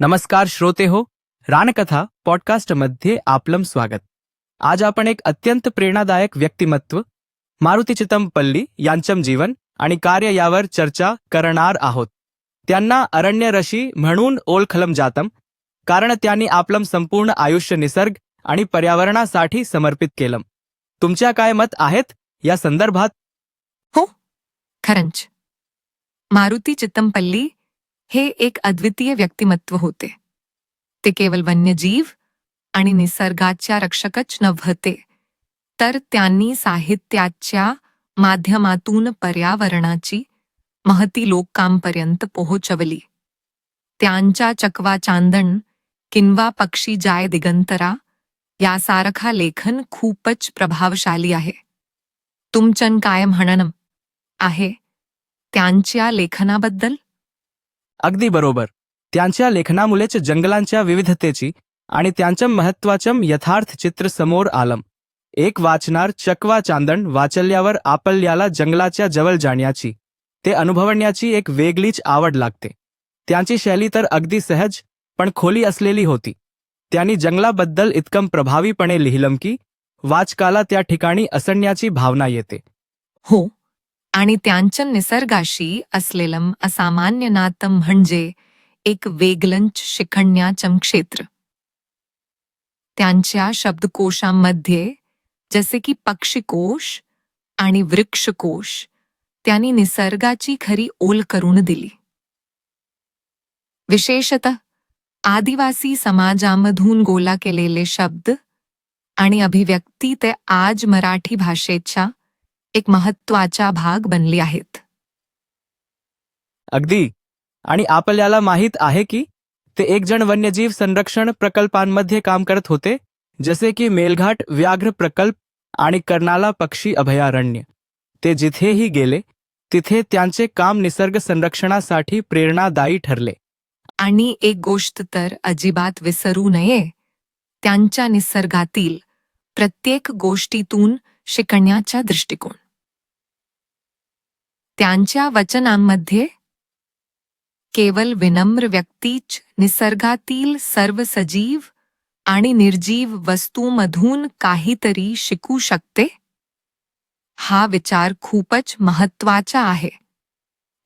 नमस्कार श्रोते हो रानकथा पॉडकास्टमध्ये आपलं स्वागत. आज आपण एक अत्यंत प्रेरणादायक व्यक्तिमत्व मारुती चितमपल्ली यांचं जीवन आणि कार्य यावर चर्चा करणार आहोत. त्यांना अरण्य म्हणून ओळखलं जातं कारण त्यांनी आपलं संपूर्ण आयुष्य निसर्ग आणि पर्यावरणासाठी समर्पित केलं. तुमच्या काय मत आहेत या संदर्भात? हो, खरंच. मारुती चित्तमपल्ली हे एक अद्वितीय व्यक्तिमत्व होते. ते केवळ वन्यजीव आणि निसर्गाच्या रक्षकच नव्हते तर त्यांनी साहित्याच्या माध्यमातून पर्यावरणाची महती लोकांपर्यंत पोहोचवली. त्यांच्या चकवा चांदण किंवा पक्षी जाय दिगंतरा यासारखा लेखन खूपच प्रभावशाली आहे. तुमचन काय म्हणणं आहे? त्यांच्या लेखनाबद्दल? अगदी बरोबर. त्यांच्या लेखनामुळेच जंगलांच्या विविधतेची आणि त्यांच्या महत्वाचं यथार्थ चित्र समोर आलं एक वाचणार चकवा चांदण वाचल्यावर आपल्याला जंगलाच्या जवळ जाण्याची ते अनुभवण्याची एक वेगळीच आवड लागते. त्यांची शैली तर अगदी सहज पण खोली असलेली होती. त्यांनी जंगलाबद्दल इतकं प्रभावीपणे लिहिलं की वाचकाला त्या ठिकाणी असण्याची भावना येते. हो आणि त्यांच्या निसर्गाशी असलेलं असामान्य नातं म्हणजे एक वेगलंच शिखण्याचं क्षेत्र. त्यांच्या शब्दकोशांमध्ये जसे की पक्षीकोश आणि वृक्षकोश त्यांनी निसर्गाची खरी ओल करून दिली. विशेषतः आदिवासी समाजामधून गोला केलेले शब्द आणि अभिव्यक्ती ते आज मराठी भाषेच्या एक महत्त्वाचा भाग बनले आहेत. अगदी. आणि आपल्याला माहीत आहे की ते एक जण वन्यजीव संरक्षण प्रकल्पांमध्ये काम करत होते जसे की मेलघाट व्याघ्र प्रकल्प आणि कर्नाला पक्षी अभयारण्य. ते जिथेही गेले तिथे त्यांचे काम निसर्ग संरक्षणासाठी प्रेरणादायी ठरले. आणि एक गोष्ट तर अजिबात विसरू नये त्यांच्या निसर्गातील प्रत्येक गोष्टीतून शिकण्याचा दृष्टिकोन. त्यांच्या वचनांमध्ये केवळ विनम्र व्यक्तीच निसर्गातील सर्व सजीव आणि निर्जीव वस्तूमधून काहीतरी शिकू शकते? हा विचार खूपच महत्त्वाचा आहे.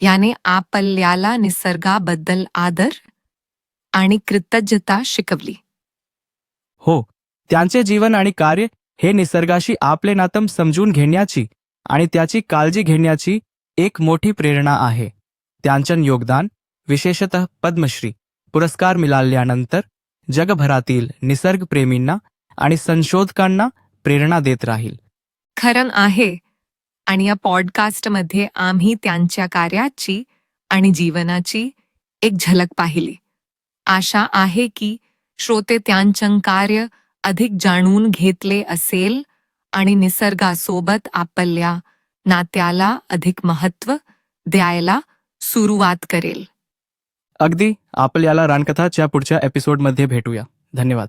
याने आपल्याला निसर्गाबद्दल आदर आणि कृतज्ञता शिकवली. हो त्यांचे जीवन आणि कार्य हे निसर्गाशी आपले नातम समजून घेण्याची आणि त्याची काळजी घेण्याची एक मोठी प्रेरणा आहे. त्यांचं योगदान विशेषतः पद्मश्री पुरस्कार मिळाल्यानंतर जगभरातील निसर्गप्रेमींना आणि संशोधकांना प्रेरणा देत राहील. खरं आहे. आणि या पॉडकास्टमध्ये आम्ही त्यांच्या कार्याची आणि जीवनाची एक झलक पाहिली. आशा आहे की श्रोते त्यांचं कार्य अधिक जाणून घेतले असेल आणि निसर्गासोबत आपल्या नात्याला अधिक महत्त्व द्यायला सुरुवात करेल. अगदी आपल्याला रानकथाच्या पुढच्या एपिसोडमध्ये भेटूया. धन्यवाद.